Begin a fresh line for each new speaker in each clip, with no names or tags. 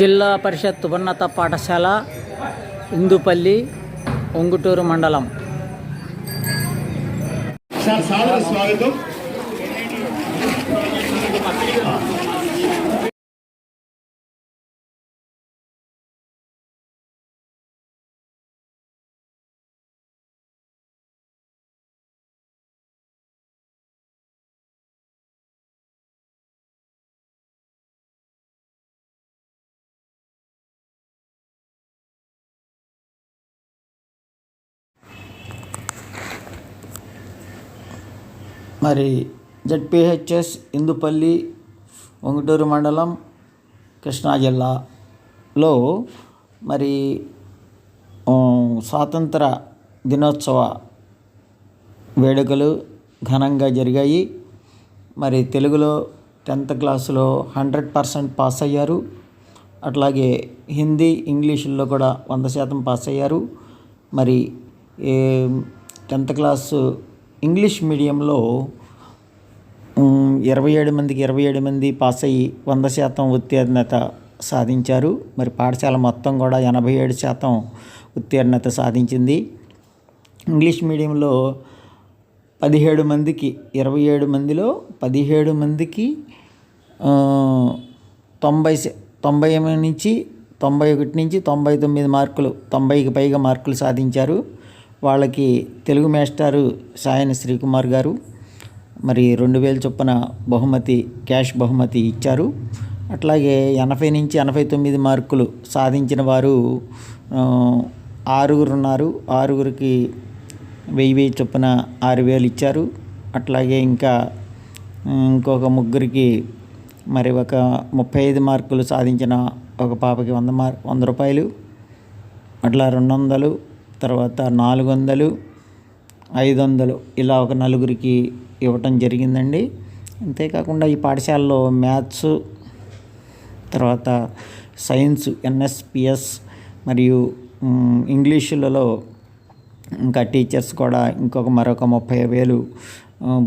జిల్లా పరిషత్ ఉన్నత పాఠశాల ఇందుపల్లి ఒంగుటూరు మండలం.
సార్ స్వాగతం.
మరి జడ్పిహెచ్ఎస్ ఇందుపల్లి ఒంగటూరు మండలం కృష్ణా జిల్లాలో మరి స్వాతంత్ర దినోత్సవ వేడుకలు ఘనంగా జరిగాయి. మరి తెలుగులో టెన్త్ క్లాసులో హండ్రెడ్ పర్సెంట్ పాస్ అయ్యారు. అట్లాగే హిందీ ఇంగ్లీషుల్లో కూడా వంద శాతం పాస్ అయ్యారు. మరి ఏ టెన్త్ క్లాసు ఇంగ్లీష్ మీడియంలో ఇరవై ఏడు మందికి ఇరవై ఏడు మంది పాస్ అయ్యి వంద శాతం ఉత్తీర్ణత సాధించారు. మరి పాఠశాల మొత్తం కూడా ఎనభై ఏడు శాతం ఉత్తీర్ణత సాధించింది. ఇంగ్లీష్ మీడియంలో పదిహేడు మందికి ఇరవై ఏడు మందిలో పదిహేడు మందికి తొంభై తొంభై నుంచి తొంభై ఒకటి నుంచి తొంభై తొమ్మిది మార్కులు తొంభైకి పైగా మార్కులు సాధించారు. వాళ్ళకి తెలుగు మేస్టారు సాయని శ్రీకుమార్ గారు. మరి రెండు వేల చొప్పున బహుమతి క్యాష్ బహుమతి ఇచ్చారు. అట్లాగే ఎనభై నుంచి ఎనభై తొమ్మిది మార్కులు సాధించిన వారు ఆరుగురు ఉన్నారు. ఆరుగురికి వెయ్యి వెయ్యి చొప్పున ఆరు వేలు ఇచ్చారు. అట్లాగే ఇంకా ఇంకొక ముగ్గురికి మరి ఒక ముప్పై ఐదు మార్కులు సాధించిన ఒక పాపకి వంద మార్ వంద రూపాయలు. అట్లా రెండు వందలు తర్వాత నాలుగు వందలు ఐదు వందలు ఇలా ఒక నలుగురికి ఇవ్వటం జరిగిందండి. అంతేకాకుండా ఈ పాఠశాలలో మ్యాథ్స్ తర్వాత సైన్స్ ఎన్ఎస్పిఎస్ మరియు ఇంగ్లీషులలో ఇంకా టీచర్స్ కూడా ఇంకొక మరొక ముప్పై వేలు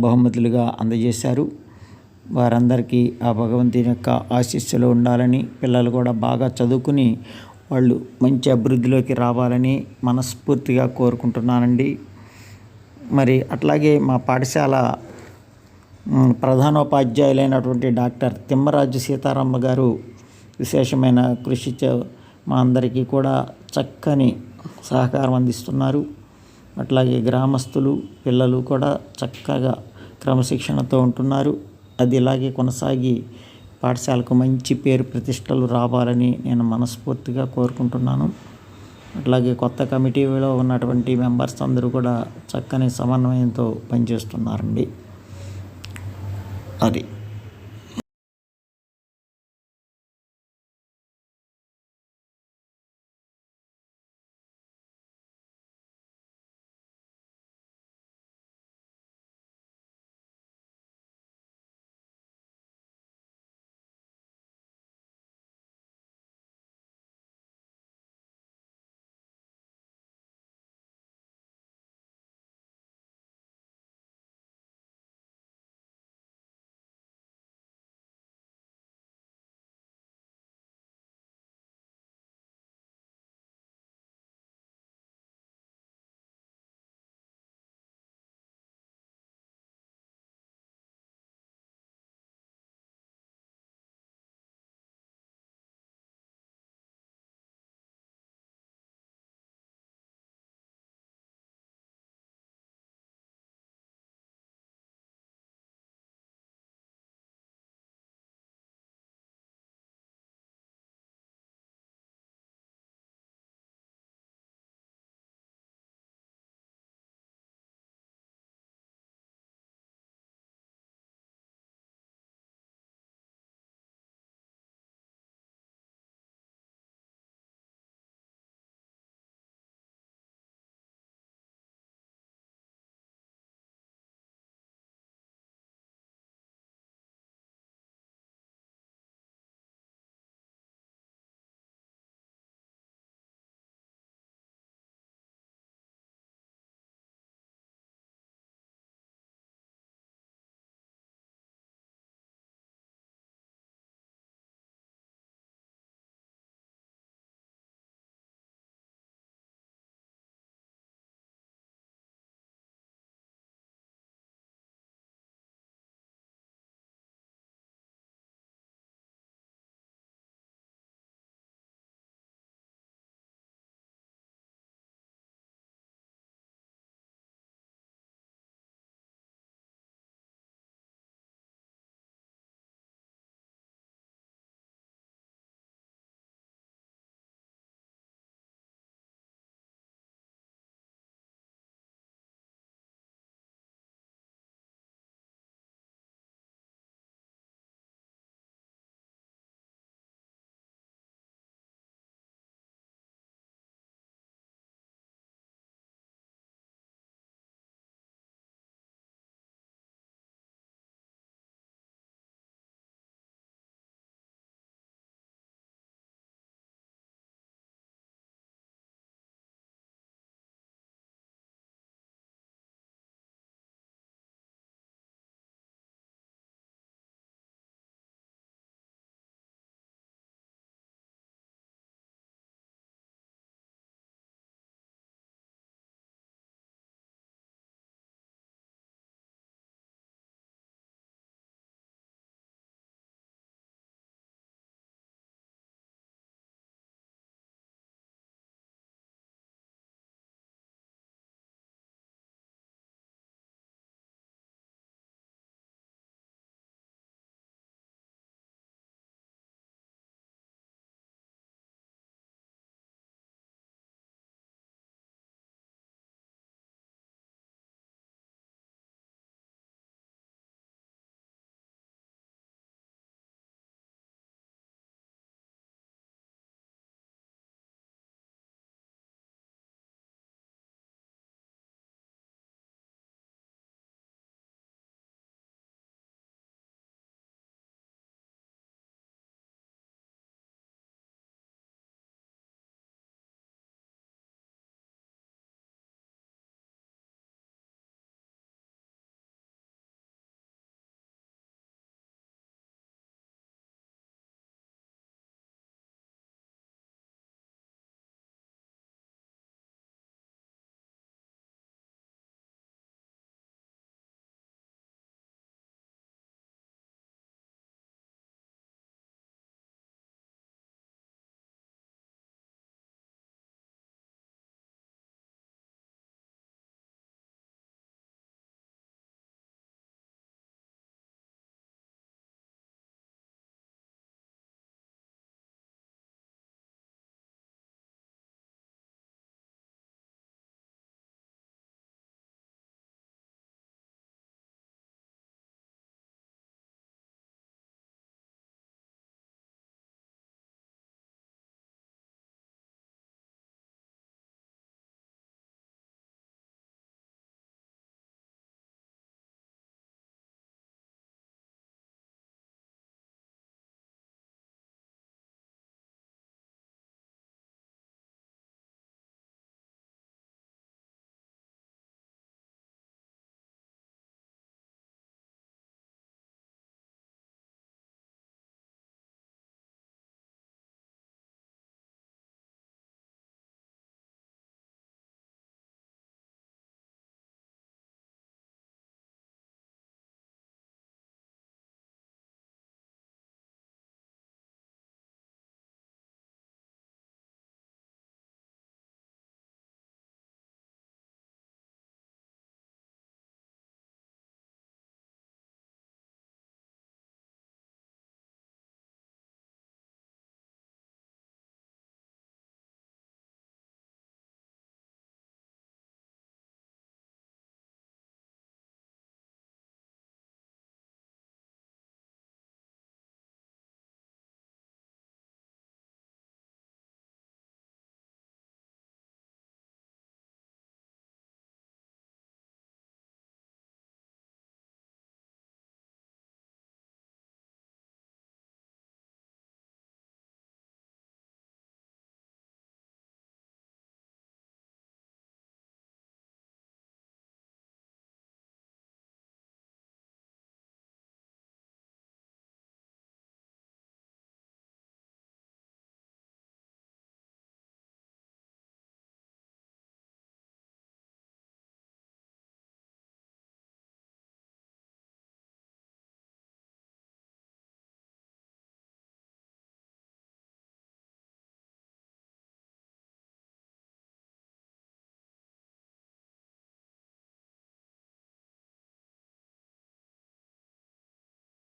బహుమతులుగా అందజేశారు. వారందరికీ ఆ భగవంతుని యొక్క ఆశీస్సులు ఉండాలని పిల్లలు కూడా బాగా చదువుకుని వాళ్ళు మంచి అభివృద్ధిలోకి రావాలని మనస్ఫూర్తిగా కోరుకుంటున్నానండి. మరి అట్లాగే మా పాఠశాల ప్రధానోపాధ్యాయులైనటువంటి డాక్టర్ తిమ్మరాజు సీతారామ గారు విశేషమైన కృషి చే మా అందరికీ కూడా చక్కని సహకారం అందిస్తున్నారు. అట్లాగే గ్రామస్తులు పిల్లలు కూడా చక్కగా క్రమశిక్షణతో ఉంటున్నారు. అది ఇలాగే కొనసాగి పాఠశాలకు మంచి పేరు ప్రతిష్టలు రావాలని నేను మనస్ఫూర్తిగా కోరుకుంటున్నాను. అట్లాగే కొత్త కమిటీలో ఉన్నటువంటి మెంబర్స్ అందరూ కూడా చక్కని సమన్వయంతో పనిచేస్తున్నారండి. అది